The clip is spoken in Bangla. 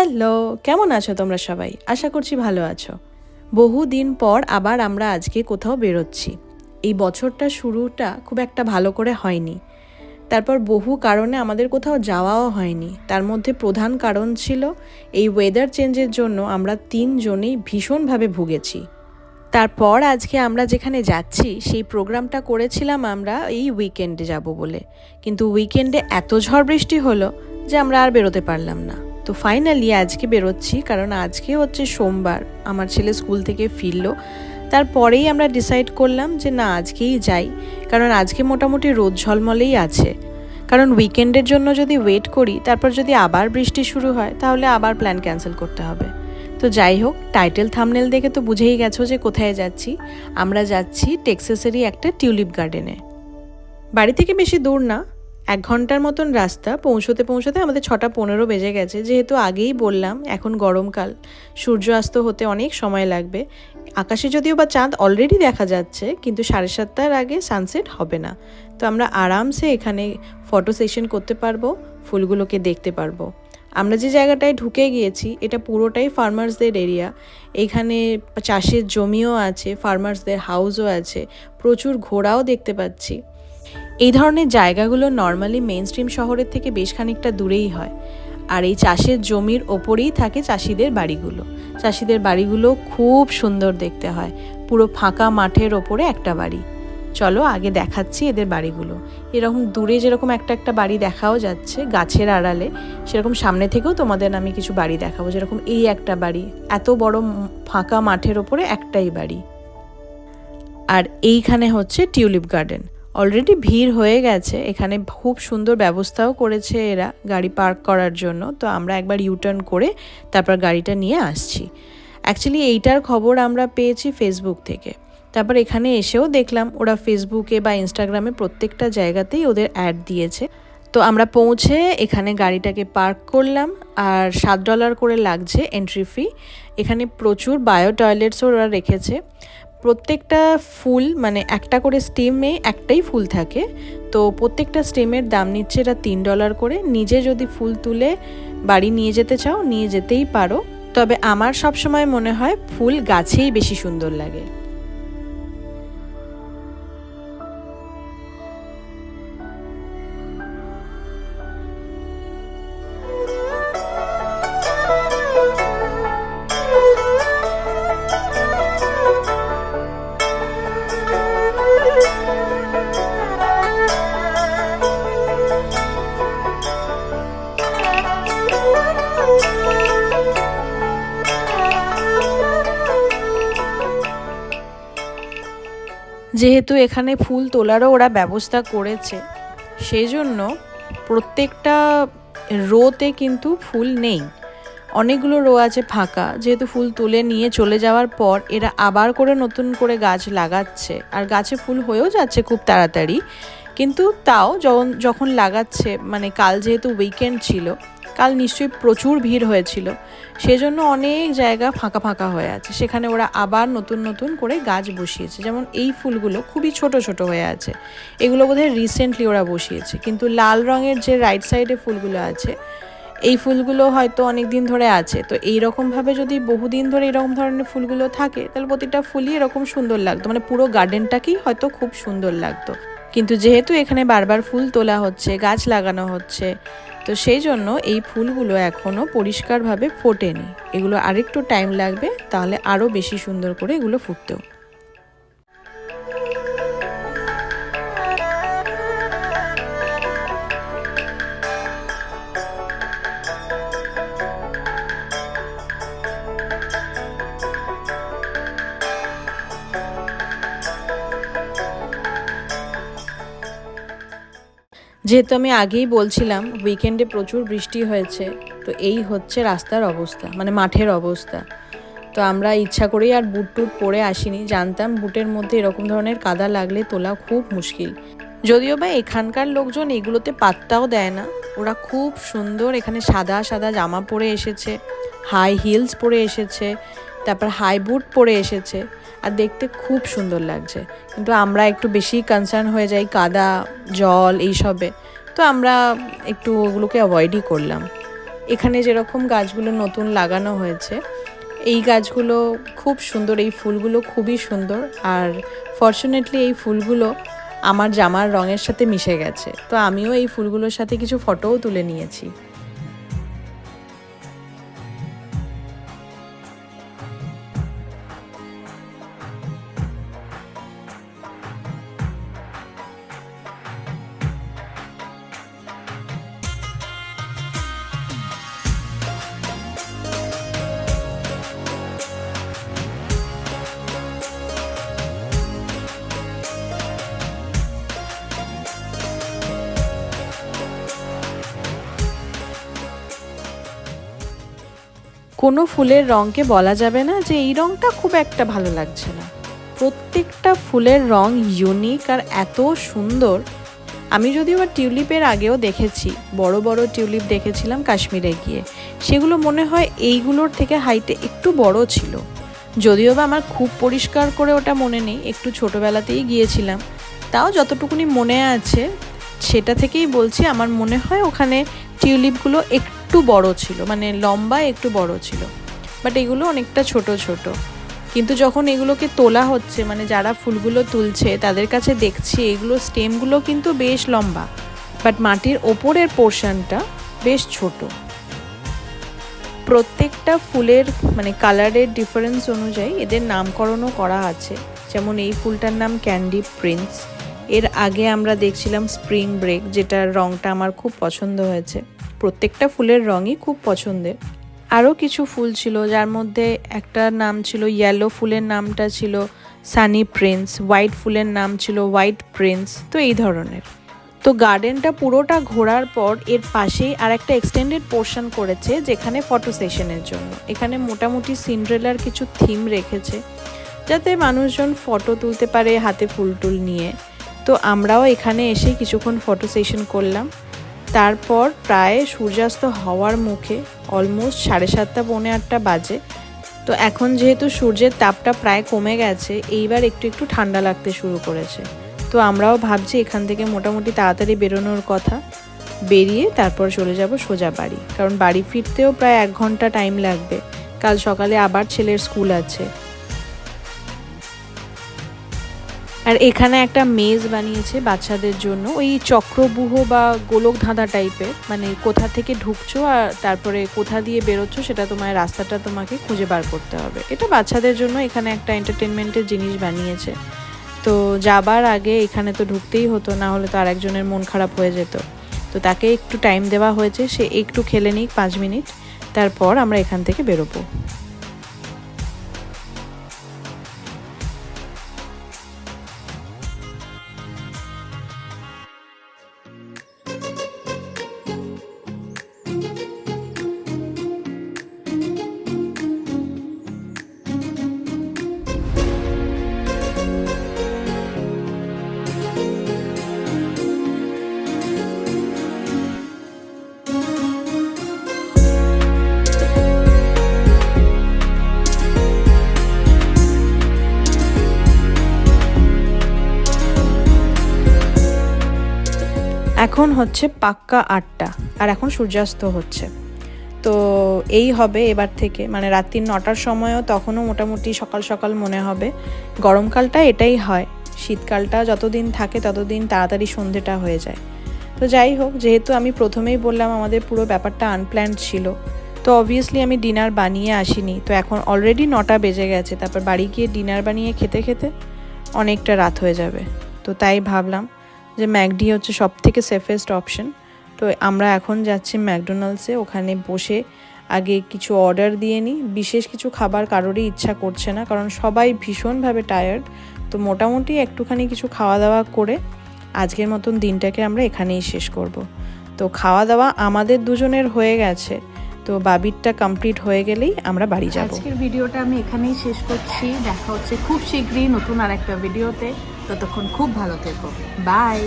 হ্যালো, কেমন আছো তোমরা সবাই? আশা করছি ভালো আছো। বহু দিন পর আবার আমরা আজকে কোথাও বেরোচ্ছি। এই বছরটা শুরুটা খুব একটা ভালো করে হয়নি। তারপর বহু কারণে আমাদের কোথাও যাওয়াও হয়নি। তার মধ্যে প্রধান কারণ ছিল, এই ওয়েদার চেঞ্জের জন্য আমরা তিনজনেই ভীষণভাবে ভুগেছি। তারপর আজকে আমরা যেখানে যাচ্ছি, সেই প্রোগ্রামটা করেছিলাম আমরা এই উইকেন্ডে যাব বলে। কিন্তু উইকেন্ডে এত ঝড় বৃষ্টি হলো যে আমরা আর বেরোতে পারলাম না। তো ফাইনালি আজকে বেরোচ্ছি, কারণ আজকে হচ্ছে সোমবার। আমার ছেলে স্কুল থেকে ফিরলো। তারপরেই আমরা ডিসাইড করলাম যে না, আজকেই যাই। কারণ আজকে মোটামুটি রোদ ঝলমলেই আছে। কারণ উইকেন্ডের জন্য যদি ওয়েট করি, তারপর যদি আবার বৃষ্টি শুরু হয়, তাহলে আবার প্ল্যান ক্যান্সেল করতে হবে। তো যাই হোক টাইটেল থামনেল দেখে তো বুঝেই গেছো যে কোথায় যাচ্ছি। আমরা যাচ্ছি টেক্সাসেরই একটা টিউলিপ গার্ডেনে বাড়ি থেকে বেশি দূর না। এক ঘণ্টার মতন রাস্তা পৌঁছতে পৌঁছতে আমাদের ছটা পনেরো বেজে গেছে। যেহেতু আগেই বললাম, এখন গরমকাল। সূর্য অস্ত হতে অনেক সময় লাগবে। আকাশে যদিও বা চাঁদ অলরেডি দেখা যাচ্ছে, কিন্তু সাড়ে সাতটার আগে সানসেট হবে না। তো আমরা আরামসে এখানে ফটো সেশন করতে পারব, ফুলগুলোকে দেখতে পারব। আমরা যে জায়গাটায় ঢুকে গিয়েছি, এটা পুরোটাই ফার্মার্সদের এরিয়া এখানে চাষের জমিও আছে ফার্মার্সদের হাউসও আছে। প্রচুর ঘোড়াও দেখতে পাচ্ছি। এই ধরনের জায়গাগুলো নর্মালি মেন স্ট্রিম শহরের থেকে বেশ খানিকটা দূরেই হয়। আর এই চাষের জমির ওপরেই থাকে চাষিদের বাড়িগুলো। চাষিদের বাড়িগুলো খুব সুন্দর দেখতে হয়। পুরো ফাঁকা মাঠের ওপরে একটা বাড়ি। চলো আগে দেখাচ্ছি এদের বাড়িগুলো। এরকম দূরে যেরকম একটা একটা বাড়ি দেখাও যাচ্ছে গাছের আড়ালে, সেরকম সামনে থেকেও তোমাদের আমি কিছু বাড়ি দেখাবো। যেরকম এই একটা বাড়ি, এত বড় ফাঁকা মাঠের ওপরে একটাই বাড়ি। আর এইখানে হচ্ছে টিউলিপ গার্ডেন। অলরেডি ভিড় হয়ে গেছে। এখানে খুব সুন্দর ব্যবস্থাও করেছে এরা গাড়ি পার্ক করার জন্য। তো আমরা একবার ইউটার্ন করে তারপর গাড়িটা নিয়ে আসছি। অ্যাকচুয়ালি এইটার খবর আমরা পেয়েছি ফেসবুক থেকে। তারপর এখানে এসেও দেখলাম ওরা ফেসবুকে বা ইনস্টাগ্রামে প্রত্যেকটা জায়গাতেই ওদের অ্যাড দিয়েছে। তো আমরা পৌঁছে এখানে গাড়িটাকে পার্ক করলাম আর সাত ডলার করে লাগছে এন্ট্রি ফি এখানে প্রচুর বায়ো টয়লেটসও ওরা রেখেছে। প্রত্যেকটা ফুল মানে একটা করে স্টিমে একটাই ফুল থাকে। তো প্রত্যেকটা স্টেমের দাম নিচ্ছে এটা তিন ডলার করে। নিজে যদি ফুল তুলে বাড়ি নিয়ে যেতে চাও, নিয়ে যেতেই পারো। তবে আমার সবসময় মনে হয় ফুল গাছেই বেশি সুন্দর লাগে। যেহেতু এখানে ফুল তোলারও ওরা ব্যবস্থা করেছে সেই জন্য প্রত্যেকটা রোতে কিন্তু ফুল নেই। অনেকগুলো রো আছে ফাঁকা, যেহেতু ফুল তুলে নিয়ে চলে যাওয়ার পর এরা আবার করে নতুন করে গাছ লাগাচ্ছে, আর গাছে ফুল হয়েও যাচ্ছে খুব তাড়াতাড়ি। কিন্তু তাও যখন যখন লাগাচ্ছে মানে কাল যেহেতু উইকেন্ড ছিল কাল নিশ্চয়ই প্রচুর ভিড় হয়েছিল। সেজন্য অনেক জায়গা ফাঁকা ফাঁকা হয়ে আছে। সেখানে ওরা আবার নতুন নতুন করে গাছ বসিয়েছে। যেমন এই ফুলগুলো খুবই ছোট ছোট হয়ে আছে। এগুলো বোধহয় রিসেন্টলি ওরা বসিয়েছে। কিন্তু লাল রঙের যে রাইট সাইডে ফুলগুলো আছে, এই ফুলগুলো হয়তো অনেক দিন ধরে আছে। তো এই রকমভাবে যদি বহুদিন ধরে এরকম ধরনের ফুলগুলো থাকে, তাহলে প্রতিটা ফুলই এরকম সুন্দর লাগতো। মানে পুরো গার্ডেনটাকেই হয়তো খুব সুন্দর লাগতো। কিন্তু যেহেতু এখানে বারবার ফুল তোলা হচ্ছে, গাছ লাগানো হচ্ছে, তো সেই জন্য এই ফুলগুলো এখনও পরিষ্কারভাবে ফোটেনি। এগুলো আরেকটু টাইম লাগবে, তাহলে আরও বেশি সুন্দর করে এগুলো ফুটতেও। যেহেতু আমি আগেই বলছিলাম উইকেন্ডে প্রচুর বৃষ্টি হয়েছে, তো এই হচ্ছে রাস্তার অবস্থা মানে মাঠের অবস্থা। তো আমরা ইচ্ছা করেই আর বুট টুট পরে আসিনি। জানতাম বুটের মধ্যে এরকম ধরনের কাদা লাগলে তোলা খুব মুশকিল। যদিও বা এখানকার লোকজন এগুলোতে পাত্তাও দেয় না, ওরা খুব সুন্দর এখানে সাদা সাদা জামা পরে এসেছে হাই হিলস পরে এসেছে তারপর হাই বুট পরে এসেছে। আর দেখতে খুব সুন্দর লাগছে। কিন্তু আমরা একটু বেশি কনসার্ন হয়ে যাই কাদা, জল এইসবে। তো আমরা একটু ওগুলোকে অ্যাভয়েডই করলাম। এখানে যেরকম গাছগুলো নতুন লাগানো হয়েছে, এই গাছগুলো খুব সুন্দর, এই ফুলগুলো খুবই সুন্দর। আর ফর্চুনেটলি এই ফুলগুলো আমার জামার রঙের সাথে মিশে গেছে। তো আমিও এই ফুলগুলোর সাথে কিছু ফটোও তুলে নিয়েছি। কোনো ফুলের রঙকে বলা যাবে না যে এই রঙটা খুব একটা ভালো লাগছে না। প্রত্যেকটা ফুলের রং ইউনিক আর এত সুন্দর। আমি যদিও বা টিউলিপের আগেও দেখেছি, বড় বড় টিউলিপ দেখেছিলাম কাশ্মীরে গিয়ে। সেগুলো মনে হয় এইগুলোর থেকে হাইটে একটু বড় ছিল। যদিও বা আমার খুব পরিষ্কার করে ওটা মনে নেই, একটু ছোটোবেলাতেই গিয়েছিলাম। তাও যতটুকুনি মনে আছে, সেটা থেকেই বলছি, আমার মনে হয় ওখানে টিউলিপগুলো একটু বড় ছিল মানে লম্বা একটু বড় ছিল। বাট এগুলো অনেকটা ছোট ছোট। কিন্তু যখন এগুলোকে তোলা হচ্ছে মানে যারা ফুলগুলো তুলছে, তাদের কাছে দেখছি, এগুলো স্টেমগুলো কিন্তু বেশ লম্বা। বাট মাটির ওপরের পোর্শনটা বেশ ছোট। প্রত্যেকটা ফুলের মানে কালারের ডিফারেন্স অনুযায়ী এদের নামকরণও করা আছে। যেমন এই ফুলটার নাম ক্যান্ডি প্রিন্স এর আগে আমরা দেখছিলাম স্প্রিং ব্রেক যেটার রঙটা আমার খুব পছন্দ হয়েছে। প্রত্যেকটা ফুলের রঙই খুব পছন্দের। আরও কিছু ফুল ছিল, যার মধ্যে একটা নাম ছিল ইয়েলো ফুলের নামটা ছিল সানি প্রিন্স হোয়াইট ফুলের নাম ছিল হোয়াইট প্রিন্স তো এই ধরনের। তো গার্ডেনটা পুরোটা ঘোরার পর এর পাশেই আর একটা এক্সটেন্ডেড পোর্শন করেছে, যেখানে ফটো সেশনের জন্য। এখানে মোটামুটি সিন্ড্রেলার কিছু থিম রেখেছে, যাতে মানুষজন ফটো তুলতে পারে হাতে ফুল টুল নিয়ে। তো আমরাও এখানে এসে কিছুক্ষণ ফটো সেশন করলাম। তারপর প্রায় সূর্যাস্ত হওয়ার মুখে অলমোস্ট সাড়ে সাতটা, পৌনে আটটা বাজে। তো এখন যেহেতু সূর্যের তাপটা প্রায় কমে গেছে, এইবার একটু একটু ঠান্ডা লাগতে শুরু করেছে। তো আমরাও ভাবছি এখান থেকে মোটামুটি তাড়াতাড়ি বেরোনোর কথা। বেরিয়ে তারপর চলে যাব সোজা বাড়ি। কারণ বাড়ি ফিরতেও প্রায় এক ঘণ্টা টাইম লাগবে। কাল সকালে আবার ছেলের স্কুল আছে। আর এখানে একটা মেজ বানিয়েছে বাচ্চাদের জন্য। ওই চক্রবুহ বা গোলক ধাঁধা টাইপের মানে কোথা থেকে ঢুকছো আর তারপরে কোথা দিয়ে বেরোচ্ছ সেটা তোমার রাস্তাটা তোমাকে খুঁজে বার করতে হবে। এটা বাচ্চাদের জন্য এখানে একটা এন্টারটেনমেন্টের জিনিস বানিয়েছে। তো যাবার আগে এখানে তো ঢুকতেই হতো, না হলে তো আরেকজনের মন খারাপ হয়ে যেত। তো তাকে একটু টাইম দেওয়া হয়েছে, সে একটু খেলে নিক পাঁচ মিনিট, তারপর আমরা এখান থেকে বেরোবো। এখন হচ্ছে পাক্কা আটটা, আর এখন সূর্যাস্ত হচ্ছে। তো এই হবে এবার থেকে মানে রাত্রি নটার সময়ও তখনও মোটামুটি সকাল সকাল মনে হবে। গরমকালটা এটাই হয়, শীতকালটা যতদিন থাকে ততদিন তাড়াতাড়ি সন্ধেটা হয়ে যায়। তো যাই হোক, যেহেতু আমি প্রথমেই বললাম আমাদের পুরো ব্যাপারটা আনপ্ল্যান্ড ছিল, তো অবভিয়াসলি আমি ডিনার বানিয়ে আসিনি। তো এখন অলরেডি নটা বেজে গেছে, তারপর বাড়ি গিয়ে ডিনার বানিয়ে খেতে খেতে অনেকটা রাত হয়ে যাবে। তো তাই ভাবলাম যে ম্যাকডি হচ্ছে সব থেকে সেফেস্ট অপশন তো আমরা এখন যাচ্ছি ম্যাকডোনাল্ডসে, ওখানে বসে আগে কিছু অর্ডার দিয়ে নিই। বিশেষ কিছু খাবার কারোরই ইচ্ছা করছে না, কারণ সবাই ভীষণভাবে টায়ার্ড তো মোটামুটি একটুখানি কিছু খাওয়া দাওয়া করে আজকের মতন দিনটাকে আমরা এখানেই শেষ করব। তো খাওয়া দাওয়া আমাদের দুজনের হয়ে গেছে। তো বাবিরটা কমপ্লিট হয়ে গেলেই আমরা বাড়ি যাব। আজকের ভিডিওটা আমি এখানেই শেষ করছি। দেখা হচ্ছে খুব শীঘ্রই নতুন আর একটা ভিডিওতে। ততক্ষণ খুব ভালো থেকো। বাই।